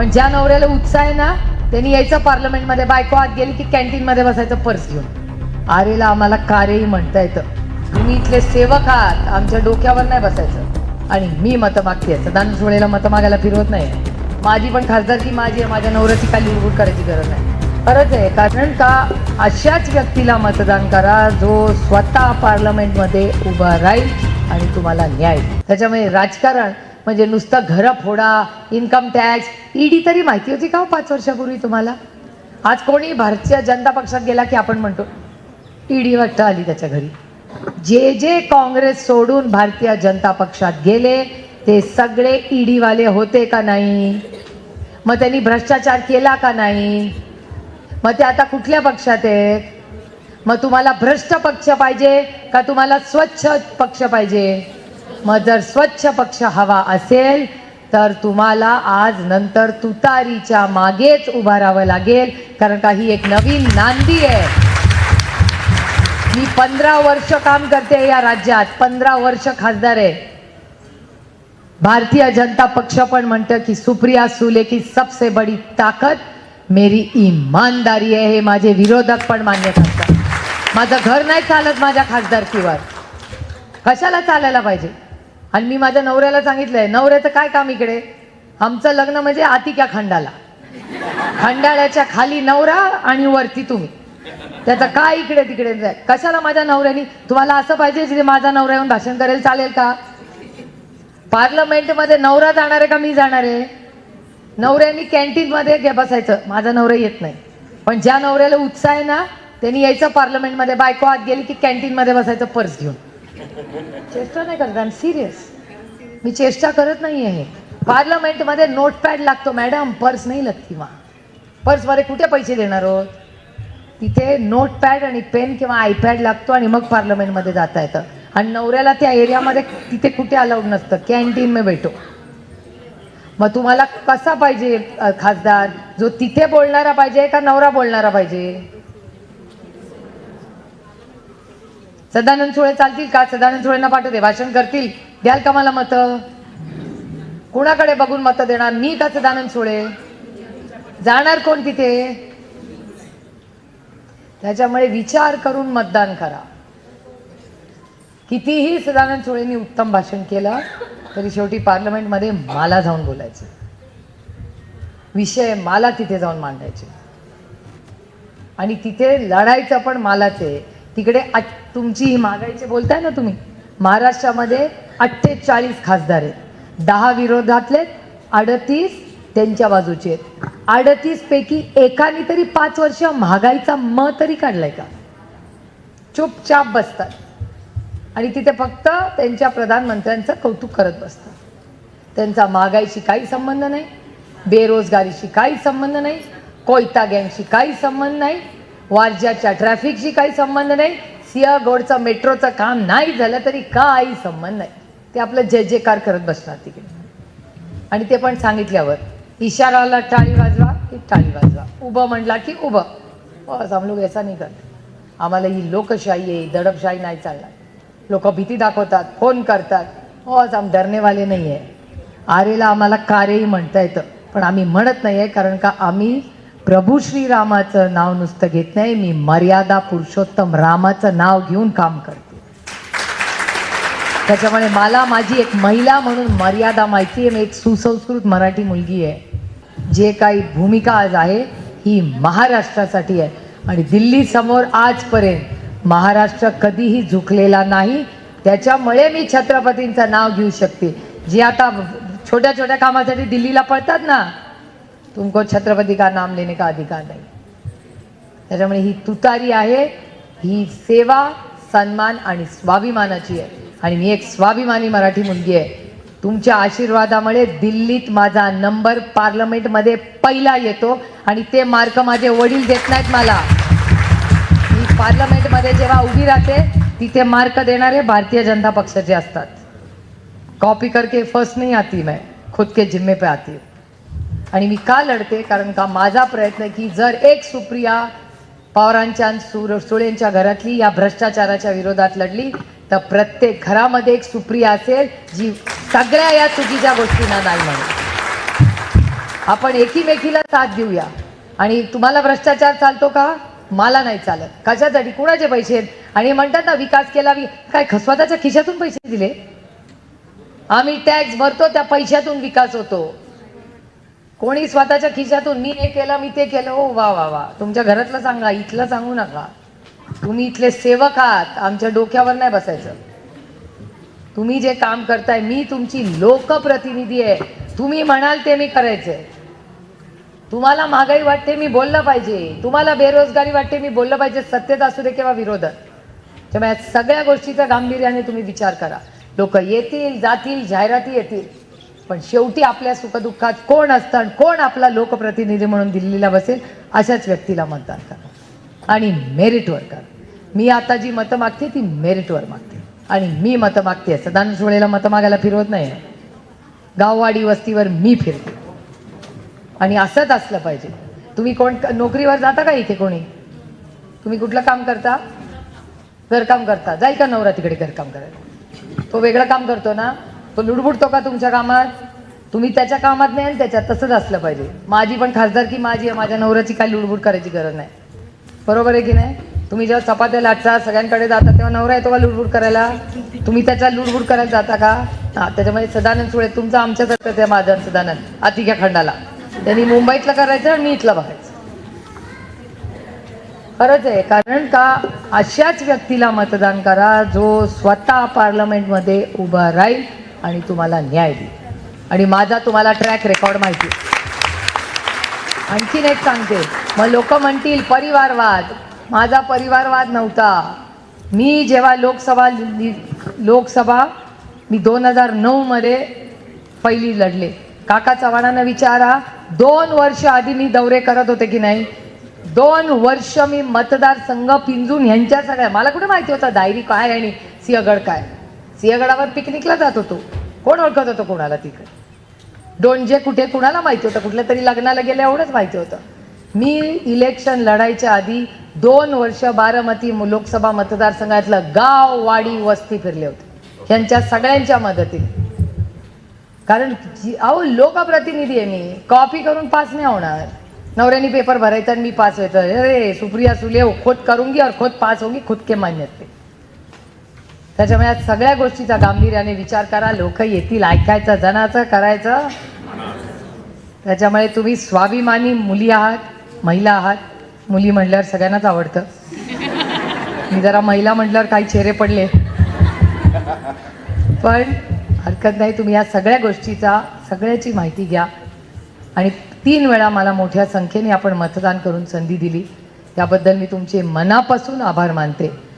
पण ज्या नवऱ्याला उत्साह आहे ना त्यांनी यायचं पार्लमेंटमध्ये बायको आत गेली की कॅन्टीनमध्ये बसायचं पर्स घेऊन. आरेला आम्हाला कारेही म्हणता येतं. तुम्ही इथले सेवक आहात आमच्या डोक्यावर नाही बसायचं. आणि मी मतं मागते सदानंद सोळेला मतं मागायला फिरवत नाही. माझी पण खासदारकी माझी आहे माझ्या नवऱ्याची काय लिहून करायची गरज नाही. खरंच आहे कारण का अशाच व्यक्तीला मतदान करा जो स्वतः पार्लमेंटमध्ये उभा राहील आणि तुम्हाला न्याय त्याच्यामुळे राजकारण म्हणजे नुसतं घरं फोडा इन्कम टॅक्स ईडी तरी माहिती होती का हो पाच वर्षापूर्वी तुम्हाला? आज कोणी भारतीय जनता पक्षात गेला की आपण म्हणतो ईडी वाटतं आली त्याच्या घरी. जे जे काँग्रेस सोडून भारतीय जनता पक्षात गेले ते सगळे ईडीवाले होते का नाही? मग त्यांनी भ्रष्टाचार केला का नाही? मग ते आता कुठल्या पक्षात आहेत? मग तुम्हाला भ्रष्ट पक्ष पाहिजे का तुम्हाला स्वच्छ पक्ष पाहिजे? मग जर स्वच्छ पक्ष हवा असेल तर तुम्हाला आज नंतर तुतारीच्या मागेच उभारावं राहावं लागेल. कारण का ही एक नवीन नांदी आहे. मी पंधरा वर्ष काम करते या राज्यात. पंधरा वर्ष खासदार आहे. भारतीय जनता पक्ष पण म्हणतं की सुप्रिया सुले की सबसे बडी ताकद मेरी इमानदारी आहे हे माझे विरोधक पण मान्य करतात. माझं घर नाही चालत माझ्या खासदारकीवर. कशाला चालायला पाहिजे? आणि मी माझ्या नवऱ्याला सांगितलंय नवऱ्याचं काय काम इकडे? आमचं लग्न म्हणजे आतिक्या खंडाला. खंडाळ्याच्या खाली नवरा आणि वरती तुम्ही. त्याचं काय इकडे तिकडे जाय? कशाला माझ्या नवऱ्यानी? तुम्हाला असं पाहिजे जिथे माझा नवरा येऊन भाषण करेल चालेल का? पार्लमेंटमध्ये नवरा जाणार आहे का? मी जाणार आहे. नवऱ्यानी कॅन्टीनमध्ये घे बसायचं. माझा नवरा येत नाही. पण ज्या नवऱ्याला उत्साह आहे ना त्यांनी यायचं पार्लमेंटमध्ये. बायको आत गेली की कॅन्टीनमध्ये बसायचं पर्स घेऊन. चेष्टा नाही करत आय सिरियस मी चेष्टा करत नाही आहे पार्लमेंटमध्ये नोटपॅड लागतो मॅडम पर्स नाही लागती मा पर्समध्ये कुठे पैसे देणार आहोत तिथे नोटपॅड आणि पेन किंवा आयपॅड लागतो आणि मग पार्लमेंटमध्ये जाता येतं. आणि नवऱ्याला त्या एरियामध्ये तिथे कुठे अलाउड नसतं. कॅन्टीन मे भेटो. मग तुम्हाला कसा पाहिजे खासदार? जो तिथे बोलणारा पाहिजे का नवरा बोलणारा पाहिजे? सदानंद सुळे चालतील का? सदानंद सुळेंना पाठवते. भाषण करतील. द्याल का मला मतं? कुणाकडे बघून मतं देणार? मी का सदानंद सुळे? जाणार कोण तिथे? त्याच्यामुळे विचार करून मतदान करा. कितीही सदानंद सुळेंनी उत्तम भाषण केलं तरी शेवटी पार्लमेंटमध्ये मला जाऊन बोलायचे. विषय मला तिथे जाऊन मांडायचे. आणि तिथे लढायचं पण मलाच आहे. तिकडे अट- तुमची ही महागाईचे बोलताय ना तुम्ही. महाराष्ट्रामध्ये अठ्ठेचाळीस खासदार आहेत. दहा विरोधातले अडतीस त्यांच्या बाजूचे आहेत. अडतीस पैकी एकाने तरी पाच वर्ष महागाईचा म तरी काढलाय का? चुपचाप बसतात. आणि तिथे फक्त त्यांच्या प्रधानमंत्र्यांचं कौतुक करत बसतात. त्यांचा महागाईशी काही संबंध नाही बेरोजगारीशी काही संबंध नाही कोयता गँगशी काही संबंध नाही वारज्याच्या ट्रॅफिकशी काही संबंध नाही. सिंहगडचं मेट्रोचं काम नाही झालं तरी काही संबंध नाही. ते आपलं जय जयकार करत बसणार तिकडे. आणि ते पण सांगितल्यावर इशाराला टाळी वाजवा की टाळी वाजवा. उभं म्हणला की उभं. बस आम लोग ऐसा नाही करत. आम्हाला ही लोकशाही आहे दडपशाही नाही चालणार. लोक भीती दाखवतात फोन करतात. बस आम डरनेवाले नाही आहे आरेला आम्हाला कारेही म्हणता येतं पण आम्ही म्हणत नाही आहे कारण का आम्ही प्रभू श्रीरामाचं नाव नुसतं घेत नाही मी मर्यादा पुरुषोत्तम रामाचं नाव घेऊन काम करते. त्याच्यामुळे मला माझी एक महिला म्हणून मर्यादा माहिती आहे मी एक सुसंस्कृत मराठी मुलगी आहे जे काही भूमिका आज आहे ही महाराष्ट्रासाठी आहे. आणि दिल्ली समोर आजपर्यंत महाराष्ट्र कधीही झुकलेला नाही त्याच्यामुळे मी छत्रपतींचं नाव घेऊ शकते. जे आता छोट्या छोट्या कामासाठी दिल्लीला पळतात ना तुमको छत्रपती का नाम लेने का अधिकार नाही। त्याच्यामुळे ही तुतारी आहे ही सेवा सन्मान आणि स्वाभिमानाची आहे. आणि मी एक स्वाभिमानी मराठी मुलगी आहे. तुमच्या आशीर्वादामुळे दिल्लीत माझा नंबर पार्लमेंटमध्ये पहिला येतो आणि ते मार्क माझे वडील देत नाहीत मला. मी पार्लमेंटमध्ये जेव्हा उभी राहते तिथे मार्क देणारे भारतीय जनता पक्षाचे असतात. कॉपी करके फर्स्ट नाही आती मैं खुद के जिम्मे पे आती हूँ. आणि मी का लढते? कारण का माझा प्रयत्न की जर एक सुप्रिया पवारांच्या आणि सुर सुळेंच्या घरातली या भ्रष्टाचाराच्या विरोधात लढली तर प्रत्येक घरामध्ये एक सुप्रिया असेल जी सगळ्या या चुकीच्या गोष्टींना नाही म्हणेल. आपण एकीमेकीला साथ देऊया. आणि तुम्हाला भ्रष्टाचार चालतो का? मला नाही चालत. कशासाठी? कुणाचे पैसे आहेत? आणि म्हणतात ना विकास केला वि काय स्वतःच्या खिशातून पैसे दिले? आम्ही टॅक्स भरतो त्या पैशातून विकास होतो. कोणी स्वतःच्या खिशातून मी हे केलं मी ते केलं ओ वा वा वा. तुमच्या घरातलं सांगा इथलं सांगू नका. तुम्ही इथले सेवक आहात आमच्या डोक्यावर नाही बसायचं. तुम्ही जे काम करताय मी तुमची लोकप्रतिनिधी आहे. तुम्ही म्हणाल ते मी करायचंय तुम्हाला महागाई वाटते मी बोललं पाहिजे. तुम्हाला बेरोजगारी वाटते मी बोललं पाहिजे. सत्तेत असू दे किंवा विरोधात त्यामुळे सगळ्या गोष्टीचा गांभीर्याने तुम्ही विचार करा. लोक येतील जातील जाहिराती येतील. पण शेवटी आपल्या सुखदुःखात कोण असतं आणि कोण आपला लोकप्रतिनिधी म्हणून दिल्लीला बसेल अशाच व्यक्तीला मतदान करा. आणि मेरिटवर करा. मी आता जी मतं मागते ती मेरिटवर मागते. आणि मी मतं मागते सदानंद सुळेला मतं मागायला फिरवत नाही गाववाडी वस्तीवर मी फिरते. आणि असंच असलं पाहिजे. तुम्ही कोण नोकरीवर जाता का इथे कोणी? तुम्ही कुठलं काम करता? घरकाम करता. जाईल का नवरा तिकडे घरकाम करायला? तो वेगळं काम करतो ना? तो लुडबुडतो का तुमच्या कामात? तुम्ही त्याच्या कामात नाही आणि त्याच्यात तसंच असलं पाहिजे. माझी पण खासदार की माझी आहे माझ्या नवऱ्याची काय लुडबुड करायची गरज नाही. बरोबर आहे की नाही? तुम्ही जेव्हा चपात्या लाटता सगळ्यांकडे जाता तेव्हा नवरा येतो का लुडबुड करायला? तुम्ही त्याच्या लुडबुड करायला जाता का? हा त्याच्यामध्ये सदानंद सुळे तुमचं आमच्यासारखं त्या माझं सदानंद अतिक्या खंडाला. त्यांनी मुंबईतलं करायचं आणि मी इथलं बघायचं. खरंच आहे कारण का अशाच व्यक्तीला मतदान करा जो स्वतः पार्लमेंटमध्ये उभा राहील. आणि तुम्हाला न्याय देईल. आणि माझा तुम्हाला ट्रॅक रेकॉर्ड माहिती आहे. आणखीन एक सांगते. मग लोक म्हणतील परिवारवाद. माझा परिवारवाद नव्हता. मी जेव्हा लोकसभा लोकसभा मी दोन हजार नऊमध्ये पहिली लढले. काका चव्हाणांना विचारा दोन वर्ष आधी मी दौरे करत होते की नाही? दोन वर्ष मी मतदारसंघ पिंजून ह्यांच्या सगळ्या मला कुठे माहिती होतं? डायरी काय आणि सिंहगड काय? सिंहगडावर पिकनिकला जात होतो. कोण ओळखत होतं कोणाला तिकडे? डोंजे कुठे कुणाला माहिती होतं कुठल्या तरी लग्नाला गेल्या एवढंच माहिती होतं. मी इलेक्शन लढायच्या आधी दोन वर्ष बारामती लोकसभा मतदारसंघातलं गाव वाडी वस्ती फिरले होते. यांच्या सगळ्यांच्या मदतीने. कारण अहो लोकप्रतिनिधी आहे मी. कॉपी करून पास नाही होणार. नवऱ्यानी पेपर भरायचा आणि मी पास व्हायचं. अरे सुप्रिया सुले हो, खुद करूंगी और खोद पास होगी खुद के मान्यते. त्याच्यामुळे या सगळ्या गोष्टीचा गांभीर्याने विचार करा. लोक येतील ऐकायचं जनाचं करायचं. त्याच्यामुळे तुम्ही स्वाभिमानी मुली आहात महिला आहात. मुली म्हटल्यावर सगळ्यांनाच आवडतं. मी जरा महिला म्हटल्यावर काही चेहरे पडले. पण हरकत नाही तुम्ही या सगळ्या गोष्टीचा सगळ्याची माहिती घ्या. आणि तीन वेळा मला मोठ्या संख्येने आपण मतदान करून संधी दिली. त्याबद्दल मी तुमचे मनापासून आभार मानते.